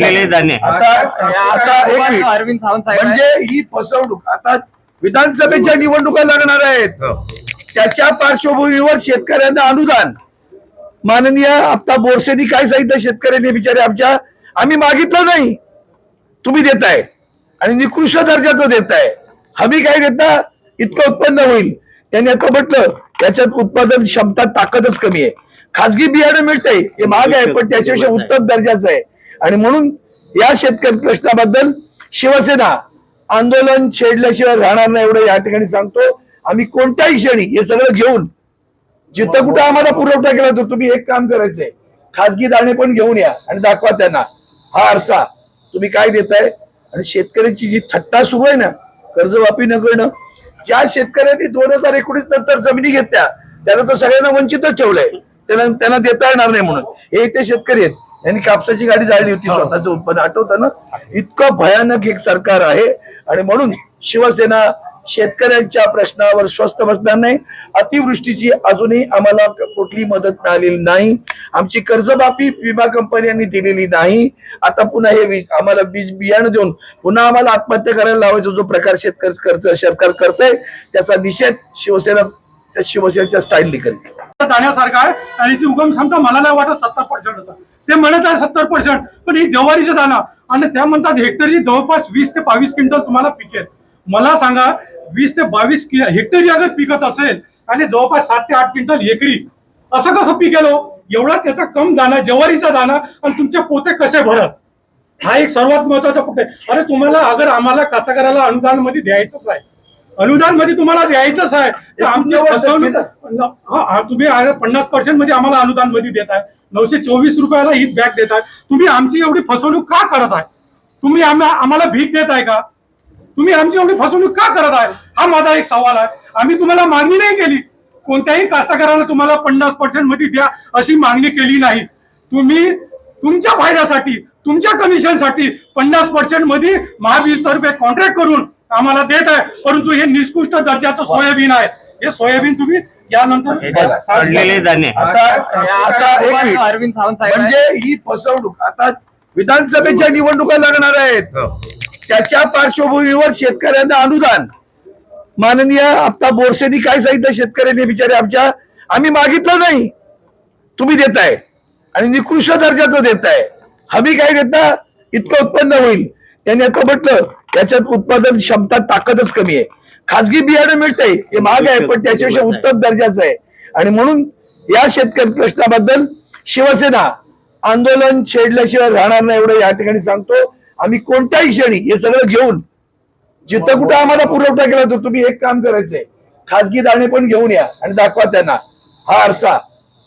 लेले धान्य आता आता एक मिनिट. अरविंद सावंत साहेब. म्हणजे ही फसवणूक आता विधानसभेच्या निवडणुका लागणार आहेत. हो. त्याच्या पार्श्वभूमीवर शेतकऱ्यांना अनुदान. माननीय आता बोरसेनी काय सांगितलं? शेतकऱ्यांनी बिचारे आमच्या आम्ही मागितलं नाही. तुम्ही देताय. आणि निकृष्ट दर्जाचं देताय. हमी काय देता इतकं उत्पन्न होईल. त्यांनी आता म्हटलं त्याच्यात उत्पादन क्षमता ताकदच कमी आहे. खासगी बियाणं मिळतंय. हे महाग आहे पण त्याच्यापेक्षा उत्तम दर्जाचं आहे. आणि म्हणून या शेतकरी प्रश्नाबद्दल शिवसेना आंदोलन छेडल्याशिवाय राहणार नाही एवढं या ठिकाणी सांगतो. आम्ही कोणत्याही क्षणी हे सगळं घेऊन जिथं कुठं आम्हाला पुरवठा केला तर तुम्ही एक काम करायचंय. खासगी दाणे पण घेऊन या आणि दाखवा त्यांना. हा आरसा तुम्ही काय देताय? आणि शेतकऱ्यांची जी थट्टा सुरू आहे ना कर्जवापी न करणं ज्या शेतकऱ्यांनी दोन हजार एकोणीस नंतर जमिनी घेतल्या त्यांना तर सगळ्यांना वंचितच ठेवलंय. त्यांना त्यांना देता येणार नाही म्हणून. हे ते शेतकरी आहेत. यांनी कापसाची गाडी जाळली होती स्वतःचं उत्पन्न आठवतं ना? इतकं भयानक एक सरकार आहे. आणि म्हणून शिवसेना शेतकऱ्यांच्या प्रश्नावर स्वस्त बसणार नाही. अतिवृष्टीची अजूनही आम्हाला कुठली मदत मिळालेली नाही. आमची कर्जमाफी विमा कंपन्यांनी दिलेली नाही. आता पुन्हा हे आम्हाला बीज बियाणं देऊन पुन्हा आम्हाला आत्महत्या करायला लावायचा जो प्रकार शेतकरी कर्ज सरकार करतंय त्याचा निषेध शिवसेना म्हणजे त्या शिवसेनेच्या स्टाईल करेल दाण्यासारखा आहे आणि याची उगम क्षमता मला नाही वाटत सत्तर पर्सेंटचा ते म्हणत आहे सत्तर पर्सेंट पण ही जवारीचे दाना आणि त्या म्हणतात हेक्टरी जवळपास वीस ते बावीस क्विंटल तुम्हाला पिकेल. मला सांगा वीस ते बावीस कि- हेक्टरी अगर पिकत असेल आणि जवळपास सात ते आठ क्विंटल एकरी असं कसं पिकेल हो? एवढा त्याचा कम दाना जवारीचा दाना आणि तुमचे पोते कसे भरत हा एक सर्वात महत्त्वाचा पुट अरे तुम्हाला अगर आम्हाला कास्तकाराला अनुदानमध्ये द्यायचंच आहे. अनुदानमध्ये तुम्हाला द्यायचंच आहे. तर आमची फसवणूक तुम्ही पन्नास पर्सेंटमध्ये आम्हाला अनुदानमध्ये देताय नऊशे चोवीस रुपयाला ही बॅग देताय तुम्ही आमची एवढी फसवणूक का करत आहे? तुम्ही आम्हा- आम्हाला भीक देताय का? तुम्ही आमची एवढी फसवणूक का करत आहे? हा माझा एक सवाल आहे. आम्ही तुम्हाला मागणी नाही केली. कोणत्याही कास्तकाराला तुम्हाला पन्नास पर्सेंटमध्ये द्या अशी मागणी केली नाही. तुम्ही तुमच्या फायद्यासाठी तुमच्या कमिशनसाठी पन्नास पर्सेंटमध्ये महावीस रुपये कॉन्ट्रॅक्ट करून आम्हाला देत आहे. परंतु हे निकृष्ट दर्जाचं सोयाबीन आहे. हे सोयाबीन तुम्ही यानंतर. अरविंद सावंत साहेब. म्हणजे ही फसवणूक. आता विधानसभेच्या निवडणुका लागणार आहेत. हो. त्याच्या पार्श्वभूमीवर शेतकऱ्यांना अनुदान. माननीय आता बोरसेनी काय सांगितलं? शेतकऱ्यांनी बिचारे आमच्या आम्ही मागितलं नाही. तुम्ही देताय. आणि निकृष्ट दर्जाचं देताय. हमी काय देता? इतकं उत्पन्न होईल. त्यांनी आता म्हटलं त्याच्यात उत्पादन क्षमता ताकदच कमी आहे. खासगी बियाणं मिळतंय हे महाग आहे पण त्याच्यापेक्षा उत्तम दर्जाचं आहे. आणि म्हणून या शेतकरी प्रश्नाबद्दल शिवसेना आंदोलन छेडल्याशिवाय राहणार नाही एवढं या ठिकाणी सांगतो. आम्ही कोणत्याही क्षणी हे सगळं घेऊन जिथं कुठं आम्हाला पुरवठा केला तर तुम्ही एक काम करायचंय. खासगी दाणे पण घेऊन या आणि दाखवा त्यांना. हा आरसा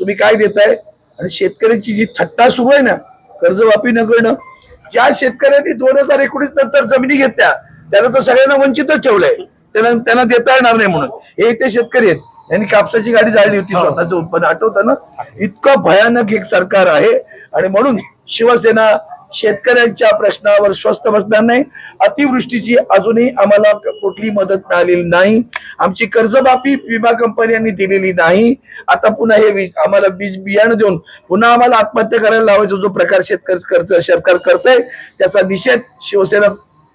तुम्ही काय देताय? आणि शेतकऱ्यांची जी थट्टा सुरू आहे ना कर्जमाफी न करणं ज्या शेतकऱ्यांनी दोन हजार एकोणीस नंतर जमिनी घेतल्या त्यांना तर सगळ्यांना वंचितच ठेवलंय. त्यांना त्यांना देता येणार नाही म्हणून. हे ते शेतकरी आहेत. यांनी कापसाची गाडी जाळली होती स्वतःचं उत्पन्न आठवतं ना? इतकं भयानक एक सरकार आहे. आणि म्हणून शिवसेना शेतकऱ्यांच्या प्रश्नावर स्वस्त बसणार नाही. अतिवृष्टीची अजूनही आम्हाला कुठली मदत मिळालेली नाही. आमची कर्जमाफी विमा कंपन्यांनी दिलेली नाही. आता पुन्हा हे वीज आम्हाला बीज बियाणं देऊन पुन्हा आम्हाला आत्महत्या करायला लावायचा जो प्रकार शेतकरी कर्ज सरकार करतंय त्याचा निषेध शिवसेना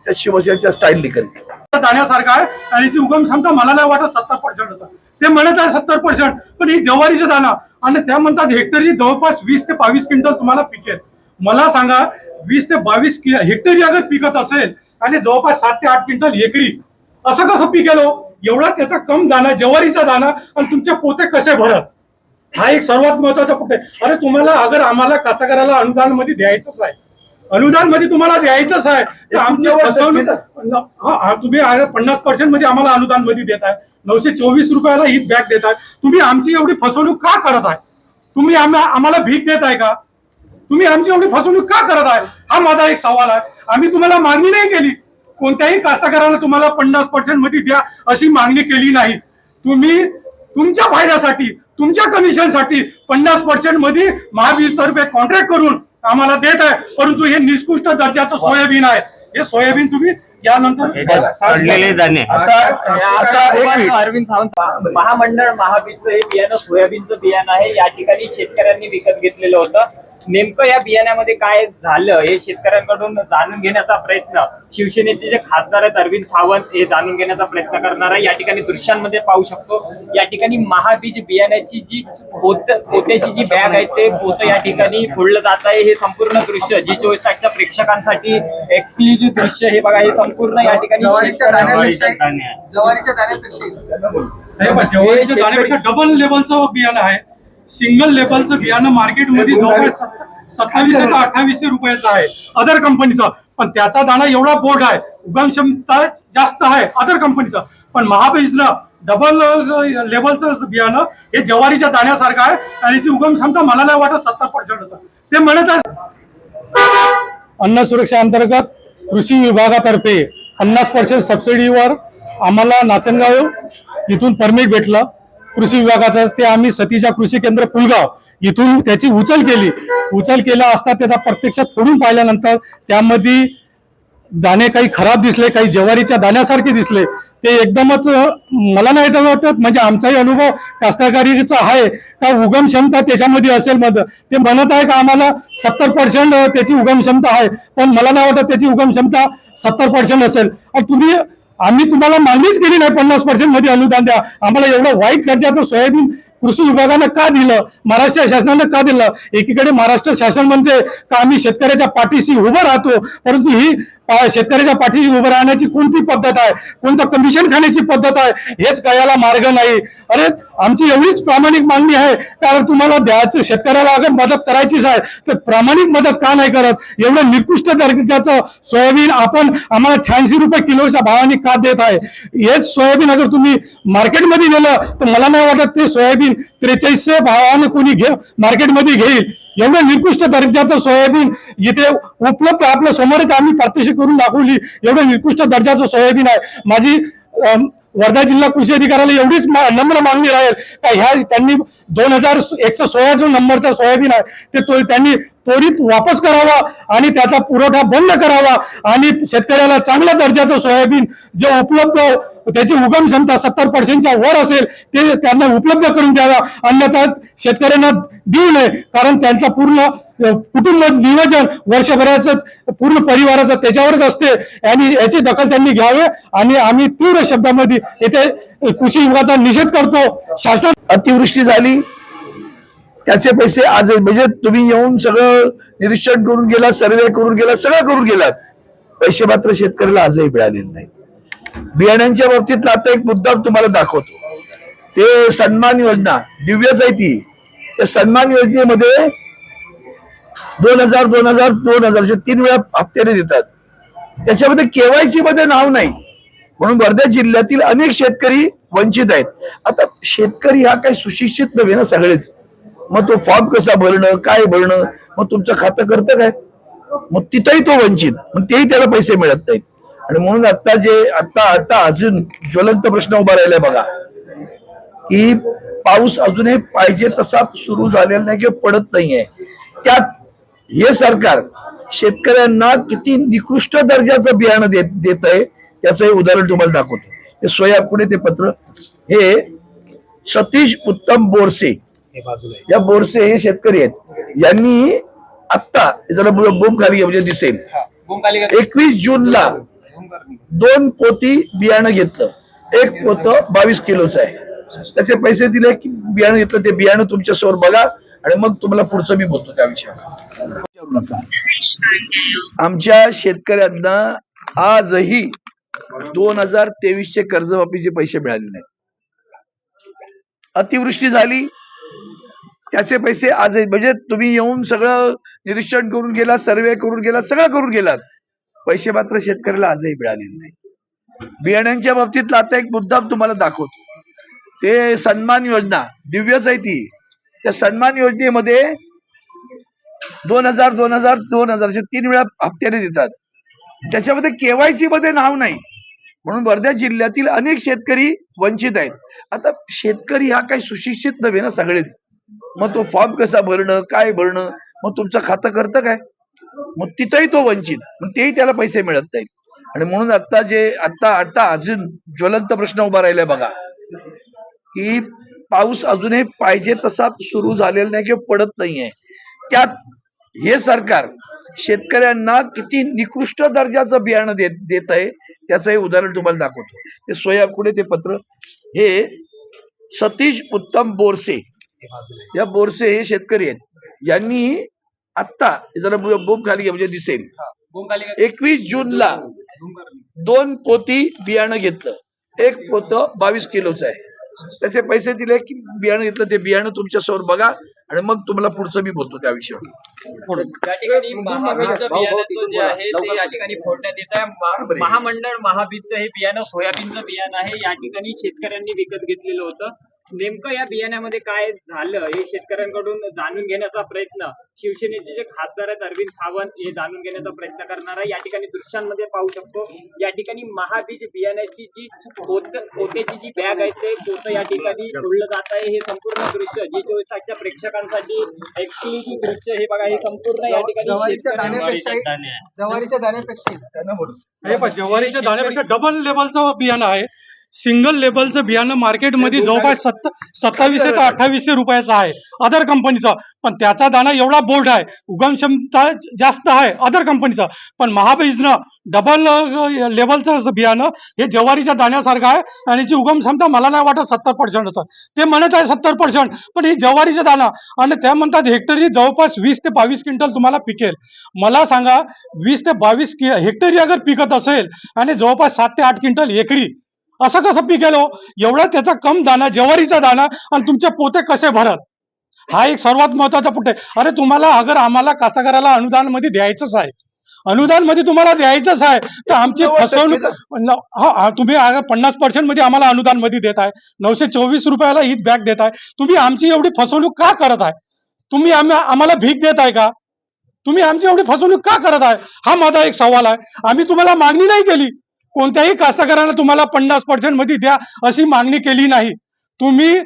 त्या शिवसेनेच्या स्टाईलनी करेल. दाण्यासारखा आहे. आणि याची उगम क्षमता मला नाही वाटत सत्तर पर्सेंटचा ते म्हणत आहे सत्तर पर्सेंट पण ही जवारीचा दाना आणि त्या म्हणतात हेक्टरची जवळपास वीस ते बावीस क्विंटल तुम्हाला पिकेल. मला सांगा वीस ते बावीस कि- हेक्टरी अगर पिकत असेल आणि जवळपास सात ते आठ क्विंटल एकरी असं कसं पिकेल? एवढा त्याचा कम दाना जवारीचा दाना आणि तुमचे पोते कसे भरत? हा एक सर्वात महत्त्वाचा पुट आहे. अरे तुम्हाला अगर आम्हाला कास्तकाराला अनुदानमध्ये द्यायचंच आहे. अनुदानमध्ये तुम्हाला द्यायचंच आहे. तर आमची फसवणूक तुम्ही पन्नास पर्सेंटमध्ये आम्हाला अनुदानमध्ये देताय नऊशे चोवीस रुपयाला ही बॅग देताय तुम्ही आमची एवढी फसवणूक का करत आहे? तुम्ही आम्हा- आम्हाला भीक देताय का? तुम्ही आमची एवढी फसवणूक का करत आहे? हा माझा एक सवाल आहे. आम्ही तुम्हाला मागणी नाही केली. कोणत्याही कास्तकाराला तुम्हाला पन्नास पर्सेंटमध्ये द्या अशी मागणी केली नाही. तुम्ही तुमच्या फायद्यासाठी तुमच्या कमिशनसाठी पन्नास पर्सेंटमध्ये महावीस रुपये कॉन्ट्रॅक्ट करून आम्हाला देत आहे. परंतु हे निकृष्ट दर्जाचं सोयाबीन आहे. हे सोयाबीन तुम्ही. अरविंद सावंत महामंडळ महाबीजचं हे बियाणं सोयाबीनचं बियाणं आहे. या ठिकाणी शेतकऱ्यांनी विकत घेतलेलं होतं. नेमकं या बियाण्यामध्ये काय झालं हे शेतकऱ्यांकडून जाणून घेण्याचा प्रयत्न शिवसेनेचे जे खासदार आहेत अरविंद सावंत हे जाणून घेण्याचा प्रयत्न करणार आहे. या ठिकाणी दृश्यांमध्ये पाहू शकतो. या ठिकाणी महाबीज बियाण्याची जी पोत पोत्याची जी बॅग आहे ते पोतं या ठिकाणी फोडलं जात आहे. हे संपूर्ण दृश्य जी चोवीस तासच्या प्रेक्षकांसाठी एक्सक्लुझिव्ह दृश्य हे बघा हे संपूर्ण या ठिकाणी ज्वारीच्या दाण्यापेक्षा डबल लेवलचं बियाणं आहे. सिंगल लेवलचं बियाणं मार्केटमध्ये जवळपास सत्त- सत्तावीसशे ते अठ्ठावीसशे रुपयाचं आहे. अदर कंपनीचा पण त्याचा दाणा एवढा बोर्ड आहे. उगम क्षमता जास्त आहे. अदर कंपनीचा पण महाबीजला डबल लेवलचं बियाणं हे ज्वारीच्या दाण्यासारखं आहे आणि याची उगम क्षमता मला नाही वाटत सत्तर पर्सेंटचा. ते म्हणत आहे अन्न सुरक्षा अंतर्गत कृषी विभागातर्फे पन्नास पर्सेंट सबसिडीवर आम्हाला नाचनगाव इथून परमिट भेटलं. कृषी विभागाचं ते आम्ही सतीच्या कृषी केंद्र पुलगाव इथून त्याची उचल केली. उचल केला असता त्याचा प्रत्यक्षात फोडून पाहिल्यानंतर त्यामध्ये दाणे काही खराब दिसले काही ज्वारीच्या दाण्यासारखे दिसले. ते एकदमच मला नाही तर वाटत म्हणजे आमचाही अनुभव कास्तकारीचा आहे. का उगम क्षमता त्याच्यामध्ये असेल मध ते म्हणत आहे का आम्हाला सत्तर पर्सेंट त्याची उगम क्षमता आहे. पण मला नाही वाटत त्याची उगम क्षमता सत्तर पर्सेंट असेल. तुम्ही आम्ही तुम्हाला मागणीच केली नाही पन्नास पर्सेंटमध्ये अनुदान द्या. आम्हाला एवढं वाईट दर्जाचं सोयाबीन कृषी विभागानं का दिलं? महाराष्ट्र शासनानं का दिलं? एकीकडे महाराष्ट्र शासन म्हणते का आम्ही शेतकऱ्याच्या पाठीशी उभं राहतो परंतु ही शेतकऱ्याच्या पाठीशी उभं राहण्याची कोणती पद्धत आहे? कोणतं कमिशन खाण्याची पद्धत आहे? हेच कळायला मार्ग नाही. अरे आमची एवढीच प्रामाणिक मागणी आहे. कारण तुम्हाला द्यायचं शेतकऱ्याला अगर मदत करायचीच आहे तर प्रामाणिक मदत का नाही करत? एवढं निकृष्ट दर्जाचं सोयाबीन आपण आम्हाला शहाऐंशी रुपये किलोच्या भावाने का देत आहे. हेच सोयाबीन अगर तुम्ही मार्केटमध्ये नेलं तर मला नाही वाटत ते सोयाबीन त्रेचाळीसशे भावानं कोणी घे मार्केटमध्ये घेईल. एवढं निकृष्ट दर्जाचं सोयाबीन इथे उपलब्ध आपल्या समोरच आम्ही पार्टीशी करून दाखवली. एवढं निकृष्ट दर्जाचं सोयाबीन आहे. माझी वर्धा जिल्हा कृषी अधिकाऱ्याला एवढीच मा- नम्र मागणी राहील का ह्या त्यांनी दोन हजार एकशे सोळा जो नंबरचा सोयाबीन आहे ते तो त्यांनी त्वरित वापस करावा आणि त्याचा पुरवठा बंद करावा आणि शेतकऱ्याला चांगल्या दर्जाचं सोयाबीन जे उपलब्ध त्याची उगम क्षमता सत्तर पर्सेंटच्या वर असेल ते त्यांना उपलब्ध करून द्यावा. अन्यथा शेतकऱ्यांना देऊ नये कारण त्यांचा पूर्ण कुटुंब नियोजन वर्षभराचं पूर्ण परिवाराचं त्याच्यावरच असते. आणि याची दखल त्यांनी घ्यावे आणि आम्ही तीव्र शब्दामध्ये येथे कृषी विभागाचा निषेध करतो. शासन अतिवृष्टी झाली त्याचे पैसे आज म्हणजे तुम्ही येऊन सगळं निरीक्षण करून गेला सर्वे करून गेला सगळं करून गेलात. पैसे मात्र शेतकऱ्याला आजही मिळालेले नाही बियाण्यांच्या बाबतीत आता एक मुद्दा तुम्हाला दाखवतो. ते सन्मान योजना दिव्यच आहे ती. त्या सन्मान योजनेमध्ये दोन हजार दोन हजार दोन हजार तीन वेळा हप्त्याने देतात. त्याच्यामध्ये केवायसी मध्ये नाव नाही. म्हणून वर्धा जिल्ह्यातील अनेक शेतकरी वंचित आहेत. आता शेतकरी हा काही सुशिक्षित नव्हे ना सगळेच. मग तो फॉर्म कसा भरणं काय भरणं? मग तुमचं खातं करतं काय? मग तिथंही तो वंचित. मग तेही त्याला पैसे मिळत नाहीत. आणि म्हणून आता जे आता आता अजून ज्वलंत प्रश्न उभा राहिलाय बघा की पाऊस अजूनही पाहिजे तसा सुरू झालेला नाही किंवा पडत नाहीये. त्यात हे सरकार शेतकऱ्यांना किती निकृष्ट दर्जाचं बियाणं देत देत आहे त्याचं हे उदाहरण तुम्हाला दाखवतो. हे सोया कुठे ते पत्र. हे सतीश उत्तम बोरसे या बोरसे हे शेतकरी आहेत. यांनी आत्ता हे जरा बोंब खाली घे म्हणजे दिसेल. एकवीस जूनला दोन पोती बियाणं घेतलं. एक पोत बावीस किलोचं आहे. त्याचे पैसे दिले की बियाणं घेतलं ते बियाणं तुमच्यासमोर बघा आणि मग तुम्हाला पुढचं मी बोलतो त्या विषयावर. आमच्या शेतकऱ्यांना आजही दोन हजार तेवीसचे कर्जमाफीचे पैसे मिळाले नाही अतिवृष्टी झाली त्याचे पैसे आजही म्हणजे तुम्ही येऊन सगळं निरीक्षण करून गेला सर्वे करून गेला सगळं करून गेलात. पैसे मात्र शेतकऱ्याला आजही मिळालेले नाही बियाण्यांच्या बाबतीत आता एक मुद्दा तुम्हाला दाखवतो. ते सन्मान योजना दिव्यच आहे ती. त्या सन्मान योजनेमध्ये दोन हजार दोन हजार दोन हजार असे तीन वेळा हप्त्याने देतात. त्याच्यामध्ये केवायसी मध्ये नाव नाही. म्हणून वर्धा जिल्ह्यातील अनेक शेतकरी वंचित आहेत. आता शेतकरी हा काही सुशिक्षित नव्हे ना सगळेच. मग तो फॉर्म कसा भरणं काय भरणं? मग तुमचं खातं करतं काय? मग तिथंही तो वंचित. मग तेही त्याला पैसे मिळत नाहीत. आणि म्हणून आता जे आता आता अजून ज्वलंत प्रश्न उभा राहिलाय बघा. की पाऊस अजूनही पाहिजे तसा सुरू झालेला नाही किंवा पडत नाहीये. त्यात हे सरकार शेतकऱ्यांना किती निकृष्ट दर्जाचं बियाणं देत देत आहे त्याचं हे उदाहरण तुम्हाला दाखवतो. ते सोया पुढे ते पत्र? हे सतीश उत्तम बोरसे. या बोरसे हे शेतकरी आहेत. यांनी आत्ता जरा बोम खाली म्हणजे दिसेल. एकवीस जूनला दोन पोती बियाणं घेतलं. एक पोत बावीस किलोचं आहे. त्याचे पैसे दिले की बियाणं घेतलं. ते बियाणं तुमच्यासमोर बघा. आणि मग तुम्हाला पुढचं मी बोलतो त्या विषयावर. या ठिकाणी महाबीजचं बियाण्याचं जे आहे ते या ठिकाणी फोडण्यात येत आहे. महा- महामंडळ महाबीजचं हे बियाणं सोयाबीनचं बियाणं आहे. या ठिकाणी शेतकऱ्यांनी विकत घेतलेलं होतं. नेमकं या बियाण्यामध्ये काय झालं हे शेतकऱ्यांकडून जाणून घेण्याचा प्रयत्न शिवसेनेचे जे खासदार आहेत अरविंद सावंत हे जाणून घेण्याचा प्रयत्न करणार आहे. या ठिकाणी दृश्यांमध्ये पाहू शकतो. या ठिकाणी महाबीज बियाण्याची जी पोत पोत्याची जी बॅग आहे ते पोत या ठिकाणी उडलं जात आहे. हे संपूर्ण दृश्य जी चोवीस तासच्या प्रेक्षकांसाठी एक्सक्लुझिव्ह दृश्य हे बघा हे संपूर्ण या ठिकाणी ज्वारीच्या दाण्यापेक्षा ज्वारीच्या दाण्यापेक्षा पण ज्वारीच्या दाण्यापेक्षा डबल लेवलचं बियाणं आहे. सिंगल लेबलचं बियाणं मार्केटमध्ये जवळपास सत्त सत्तावीसशे ते अठ्ठावीसशे रुपयाचं आहे अदर कंपनीचं पण त्याचा दाना एवढा बोल्ड आहे उगम क्षमता जास्त आहे अदर कंपनीचं पण महाबीजनं डबल लेवलचं असं बियाणं हे ज्वारीच्या दाण्यासारखं आहे आणि याची उगम क्षमता मला नाही वाटत सत्तर पर्सेंटचं. ते म्हणत आहे सत्तर पर्सेंट पण ही ज्वारीचा दाना आणि त्या म्हणतात हेक्टरी जवळपास वीस ते बावीस क्विंटल तुम्हाला पिकेल. मला सांगा वीस ते बावीस हेक्टरी अगर पिकत असेल आणि जवळपास सात ते आठ क्विंटल एकरी असं कसं पिकेल हो? एवढा त्याचा कम दाना ज्वारीचा दाना आणि तुमचे पोते कसे भरत हा एक सर्वात महत्त्वाचा पुट आहे अरे तुम्हाला अगर आम्हाला कास्तकाराला अनुदानमध्ये द्यायचंच आहे. अनुदानमध्ये तुम्हाला द्यायचंच आहे. तर आमची फसवणूक हा तुम्ही पन्नास पर्सेंटमध्ये आम्हाला अनुदानमध्ये देत आहे. नऊशे चोवीस रुपयाला ही बॅग देत आहे. तुम्ही आमची एवढी फसवणूक का करत आहे? तुम्ही आम्ही आम्हाला भीक देत आहे का? तुम्ही आमची एवढी फसवणूक का करत आहे? हा माझा एक सवाल आहे. आम्ही तुम्हाला मागणी नाही केली. कोणत्याही कास्तकाराला तुम्हाला पन्नास पर्सेंटमध्ये द्या अशी मागणी केली नाही. तुम्ही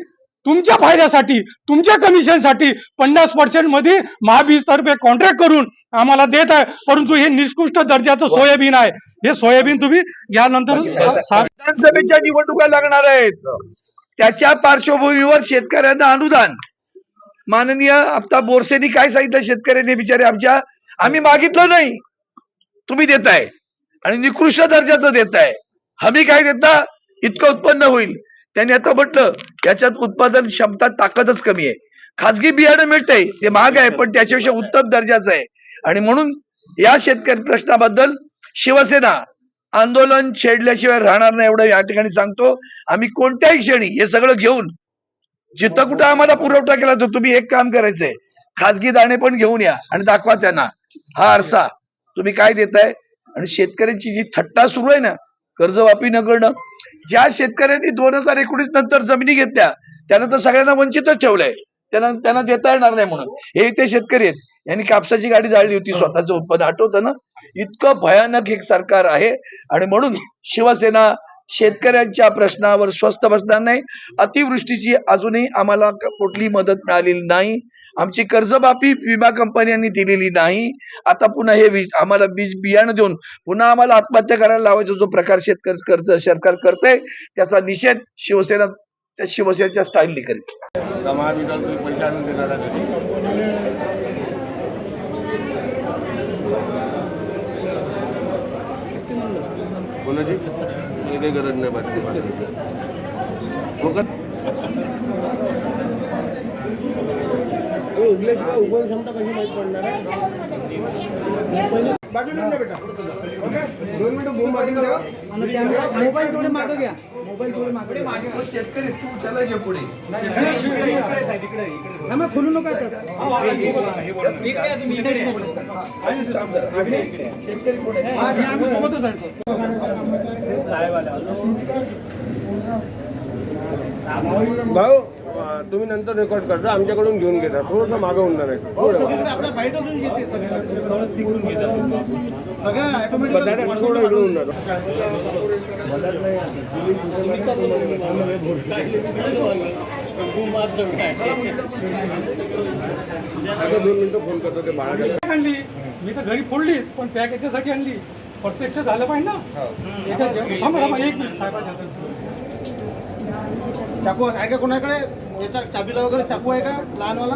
तुमच्या फायद्यासाठी तुमच्या कमिशनसाठी पन्नास पर्सेंटमध्ये महाबीज तर्फे कॉन्ट्रॅक्ट करून आम्हाला देत आहे. परंतु हे निकृष्ट दर्जाचं सोयाबीन आहे. हे सोयाबीन तुम्ही यानंतर सा- सा- विधानसभेच्या निवडणुका लागणार आहेत. त्याच्या पार्श्वभूमीवर शेतकऱ्यांना अनुदान. माननीय आप्ता बोरसेनी काय सांगितलं? शेतकऱ्यांनी बिचारे आमच्या आम्ही मागितलं नाही. तुम्ही देताय. आणि निकृष्ट दर्जाचं देताय हमी काय देता? इतकं उत्पन्न होईल. त्यांनी आता म्हटलं याच्यात उत्पादन क्षमता ताकदच कमी आहे. खाजगी बियाणं मिळतंय ते महाग आहे पण त्याच्यापेक्षा उत्तम दर्जाचं आहे. आणि म्हणून या शेतकरी प्रश्नाबद्दल शिवसेना आंदोलन छेडल्याशिवाय राहणार नाही एवढं या ठिकाणी सांगतो. आम्ही कोणत्याही क्षणी हे सगळं घेऊन जिथं कुठं आम्हाला पुरवठा केला तर तुम्ही एक काम करायचंय. खाजगी दाणे पण घेऊन या आणि दाखवा त्यांना. हा आरसा. तुम्ही काय देताय? आणि शेतकऱ्यांची जी थट्टा सुरू आहे ना कर्जवापी न करणं ज्या शेतकऱ्यांनी दोन हजार एकोणीस नंतर जमिनी घेतल्या त्यानं तर सगळ्यांना वंचितच ठेवलंय. त्यांना त्यांना देता येणार नाही म्हणून. हे ते शेतकरी आहेत. यांनी कापसाची गाडी जाळली होती स्वतःचं उत्पन्न आठवतं ना? इतकं भयानक एक सरकार आहे. आणि म्हणून शिवसेना शेतकऱ्यांच्या प्रश्नावर स्वस्थ बसणार नाही. अतिवृष्टीची अजूनही आम्हाला कुठली मदत मिळालेली नाही. आमची कर्जमाफी विमा कंपन्यांनी दिलेली नाही. आता पुन्हा हे वीज आम्हाला बीज बियाणं देऊन पुन्हा आम्हाला आत्महत्या करायला लावायचा जो प्रकार शेतकरी कर्ज सरकार करतंय त्याचा निषेध शिवसेना त्या शिवसेनेच्या स्टाईलने करेल. पैसे आणून देणार. कोणाची? काही काही गरज नाही बाकी. हो का? उगल्याशिवाय उगवण क्षमता कशी माहीत पडणार आहे. मोबाईल थोडे मागे घ्या. मोबाईल थोडे मागे घ्या. शेतकरी तू त्याला पुढे. हा, मग खोलू नका. हा, सर. भाऊ. तुम्ही नंतर रेकॉर्ड करता आमच्याकडून घेऊन घेता. थोडंसं मागं होऊन जाणार. हो, थोडं आता. दोन मिनिटं फोन करतो ते बाळा आणली मी तर घरी फोडलीच पण पॅक याच्यासाठी आणली. प्रत्यक्ष झालं पाहिजे ना? याच्यात थांबा एक मिनिट. साहेबाच्या. चाकू आहे का कोणाकडे? याच्या चाबीला वगैरे चाकू आहे का? लहानवाला?